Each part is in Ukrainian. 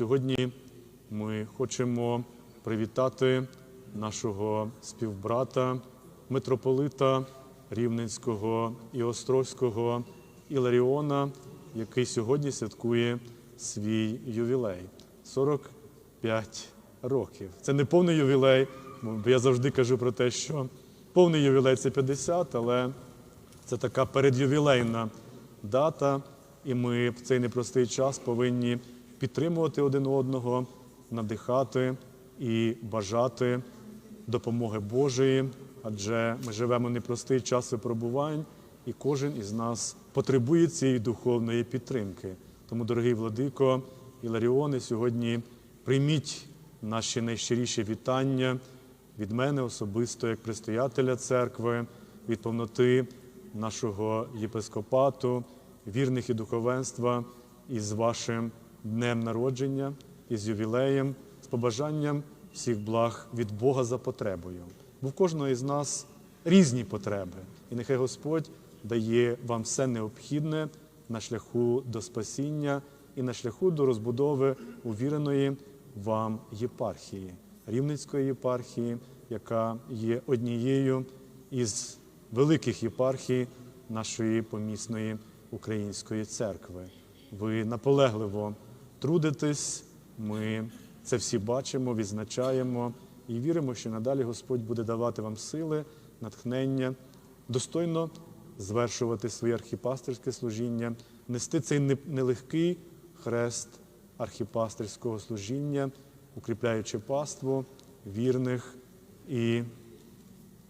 сьогодні ми хочемо привітати нашого співбрата, митрополита Рівненського і Острозького Іларіона, який сьогодні святкує свій ювілей 45 років. Це не повний ювілей, бо я завжди кажу про те, що повний ювілей це 50, але це така передювілейна дата, і ми в цей непростий час повинні підтримувати один одного, надихати і бажати допомоги Божої, адже ми живемо непростий час випробувань, і кожен із нас потребує цієї духовної підтримки. Тому, дорогий владико Іларіоне, сьогодні прийміть наші найщиріші вітання від мене особисто, як предстоятеля церкви, від повноти нашого єпископату, вірних і духовенства із вашим днем народження, із ювілеєм, з побажанням всіх благ від Бога за потребою. Бо в кожного із нас різні потреби, і нехай Господь дає вам все необхідне на шляху до спасіння і на шляху до розбудови увіреної вам єпархії, Рівненської єпархії, яка є однією із великих єпархій нашої помісної української церкви. Ви наполегливо трудитесь, ми це всі бачимо, відзначаємо і віримо, що надалі Господь буде давати вам сили, натхнення, достойно звершувати своє архіпастерське служіння, нести цей нелегкий хрест архіпастерського служіння, укріпляючи паству вірних і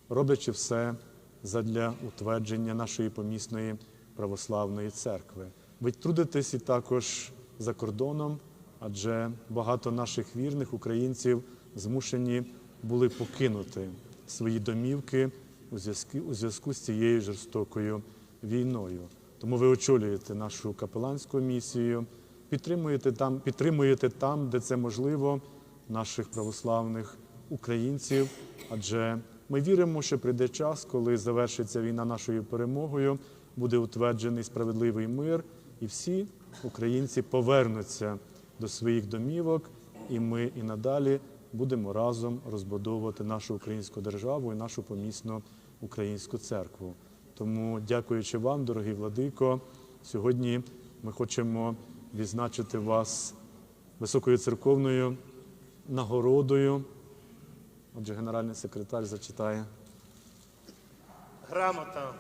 роблячи все задля утвердження нашої помісної православної церкви. Ви трудитесь і також за кордоном, адже багато наших вірних українців змушені були покинути свої домівки у зв'язку, у зв'язку з цією жорстокою війною. Тому ви очолюєте нашу капеланську місію, підтримуєте там, підтримуєте там, де це можливо, наших православних українців, адже ми віримо, що прийде час, коли завершиться війна нашою перемогою, буде утверджений справедливий мир, і всі українці повернуться до своїх домівок, і ми і надалі будемо разом розбудовувати нашу українську державу і нашу помісну українську церкву. Тому, дякуючи вам, дорогий владико, сьогодні ми хочемо відзначити вас високою церковною нагородою. Отже, генеральний секретар зачитає. Грамота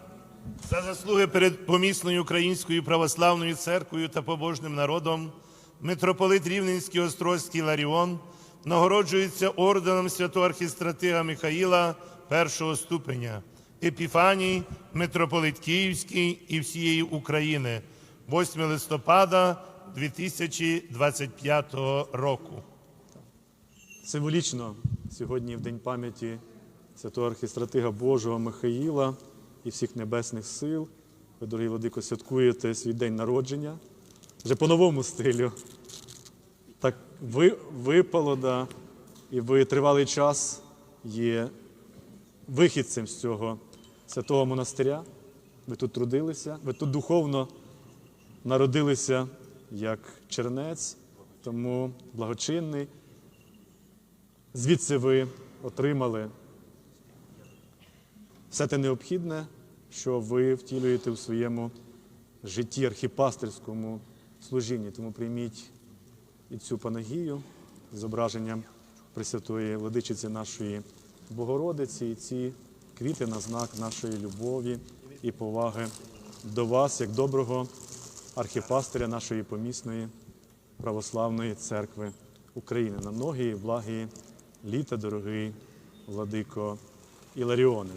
за заслуги перед помісною Українською православною церквою та побожним народом митрополит Рівненський Острозький Ларіон нагороджується орденом святого архістратига Михаїла першого ступеня, Епіфаній, митрополит Київський і всієї України 8 листопада 2025 року. Символічно сьогодні, в День пам'яті святого архістратига Божого Михаїла і всіх небесних сил, ви, дорогі владико, святкуєте свій день народження вже по новому стилю. Так ви, випало, да, і ви тривалий час є вихідцем з цього святого монастиря. Ви тут трудилися, ви тут духовно народилися як чернець, тому благочинний. Звідси ви отримали все те необхідне, що ви втілюєте в своєму житті архіпастерському служінні. Тому прийміть і цю панагію з зображенням Пресвятої Владичиці нашої Богородиці, і ці квіти на знак нашої любові і поваги до вас, як доброго архіпастиря нашої помісної православної церкви України. На многі благі літа, дорогий владико Іларіоне.